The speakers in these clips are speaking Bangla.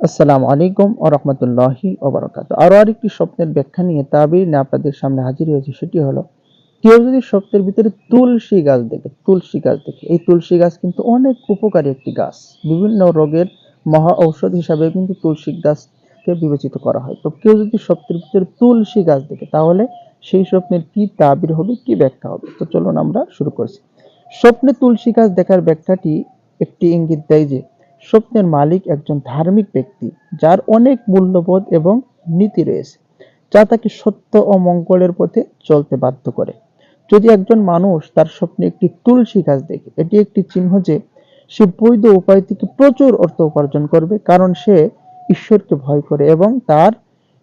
আসসালামু আলাইকুম ও রহমতুল্লাহি ওবরাকাত আরও আরেকটি স্বপ্নের ব্যাখ্যা নিয়ে তাবির নিয়ে আপনাদের সামনে হাজির হয়েছে, সেটি হলো, কেউ যদি স্বপ্নের ভিতরে তুলসী গাছ দেখে, তুলসী গাছ দেখে, এই তুলসী গাছ কিন্তু অনেক উপকারী একটি গাছ। বিভিন্ন রোগের মহা ঔষধ হিসাবে কিন্তু তুলসী গাছকে বিবেচিত করা হয়। তো কেউ যদি স্বপ্নের ভিতরে তুলসী গাছ দেখে, তাহলে সেই স্বপ্নের কি তাবির হবে, কি ব্যাখ্যা হবে? তো চলুন আমরা শুরু করছি। স্বপ্নে তুলসী গাছ দেখার ব্যাখ্যাটি একটি ইঙ্গিত দেয় যে স্বপ্নের মালিক একজন ধার্মিক ব্যক্তি, যার অনেক মূল্যবোধ এবং নীতি রয়েছে, যা তাকে সত্য ও মঙ্গলের পথে চলতে বাধ্য করে। যদি একজন মানুষ তার স্বপ্নে একটি তুলসী গাছ দেখে, এটি একটি চিহ্ন যে সে বৈধ উপায় থেকে প্রচুর অর্থ উপার্জন করবে, কারণ সে ঈশ্বরকে ভয় করে এবং তার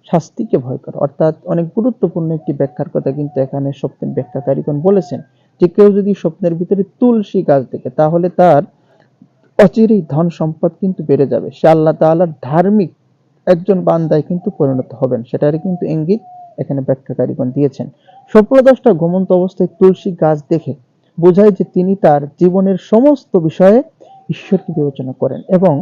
শাস্তিকে ভয় করে। অর্থাৎ অনেক গুরুত্বপূর্ণ একটি ব্যাখ্যার কথা কিন্তু এখানে স্বপ্নের ব্যাখ্যাকারীগণ বলেছেন যে কেউ যদি স্বপ্নের ভিতরে তুলসী গাছ দেখে, তাহলে তার অচিরেই ধন সম্পদ কিন্তু বেড়ে যাবে। সে আল্লাহ তাআলার ধার্মিক একজন বান্দায় কিন্তু পরিণত হবেন। সেটারই কিন্তু ইঙ্গিত এখানে ব্যাখ্যাকারীগণ দিয়েছেন। স্বপ্নদ্রষ্টা ঘুমন্ত অবস্থায় তুলসী গাছ দেখে বোঝায় যে তিনি তার জীবনের সমস্ত বিষয়ে ঈশ্বরকে বিবেচনা করেন এবং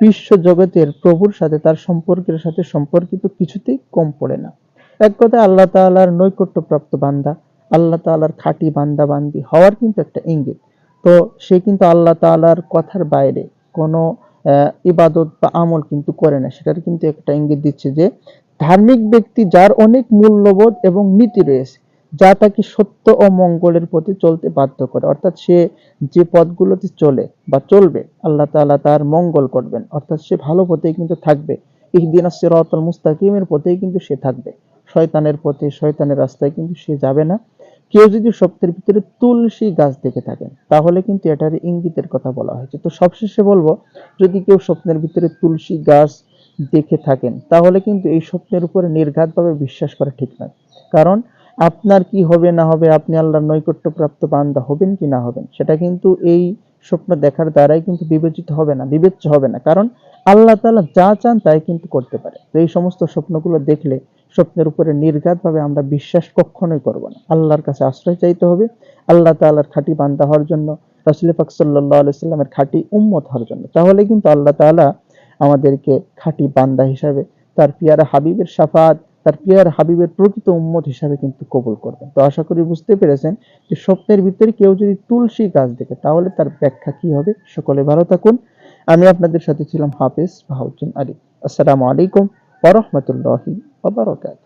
বিশ্ব জগতের প্রভুর সাথে তার সম্পর্কের সাথে সম্পর্কিত কিছুতেই কম পড়ে না। এক কথায় আল্লাহ তাআলার নৈকট্যপ্রাপ্ত বান্দা, আল্লাহ তাআলার খাঁটি বান্দা বান্দি হওয়ার কিন্তু একটা ইঙ্গিত। তো সে কিন্তু আল্লাহ তাআলার কথার বাইরে কোনো ইবাদত বা আমল কিন্তু করে না। সেটার কিন্তু একটা ইঙ্গিত দিচ্ছে যে, ধার্মিক ব্যক্তি যার অনেক মূল্যবোধ এবং নীতি রয়েছে, যা তাকে সত্য ও মঙ্গলের পথে চলতে বাধ্য করে। অর্থাৎ সে যে পথগুলোতে চলে বা চলবে, আল্লাহ তাআলা তার মঙ্গল করবেন। অর্থাৎ সে ভালো পথেই কিন্তু থাকবে। ইহদিন সিরাতাল মুস্তাকিমের পথেই কিন্তু সে থাকবে। শয়তানের পথে, শয়তানের রাস্তায় কিন্তু সে যাবে না। কেউ যদি স্বপ্নের ভিতরে তুলসী গাছ দেখে থাকেন, তাহলে কিন্তু এটার ইঙ্গিতের কথা বলা হয়েছে। তো সবশেষে বলব, যদি কেউ স্বপ্নের ভিতরে তুলসী গাছ দেখে থাকেন, তাহলে কিন্তু এই স্বপ্নের উপরে নির্ঘাতভাবে বিশ্বাস করা ঠিক নয়। কারণ আপনার কি হবে না হবে, আপনি আল্লাহর নৈকট্যপ্রাপ্ত বান্দা হবেন কি না হবেন, সেটা কিন্তু এই স্বপ্ন দেখার দ্বারাই কিন্তু বিবেচিত হবে না, বিবেচ্য হবে না। কারণ আল্লাহ তাআলা যা চান তাই কিন্তু করতে পারে। তো এই সমস্ত স্বপ্নগুলো দেখলে স্বপ্নের উপরে নির্ঘাতভাবে আমরা বিশ্বাস কখনোই করব না। আল্লাহর কাছে আশ্রয় চাইতে হবে। আল্লাহ তাআলার খাঁটি বান্দা হওয়ার জন্য, রাসূল পাক সাল্লাল্লাহু আলাইহি সাল্লামের খাঁটি উম্মত হওয়ার জন্য। তাহলে কিন্তু আল্লাহ তাআলা আমাদেরকে খাঁটি বান্দা হিসাবে, তার পিয়ারা হাবিবের শাফাত তার পিয়ার হাবিবের প্রকৃত উম্মত হিসাবে কিন্তু কবুল করবেন। তো আশা করি বুঝতে পেরেছেন যে স্বপ্নের ভিতরে কেউ যদি তুলসী গাছ দেখে, তাহলে তার ব্যাখ্যা কি হবে? সকলে ভালো থাকুন। আমি আপনাদের সাথে ছিলাম হাফেজ বাহাউদ্দিন আলী। আসসালামু আলাইকুম। ورحمة الله وبركاته.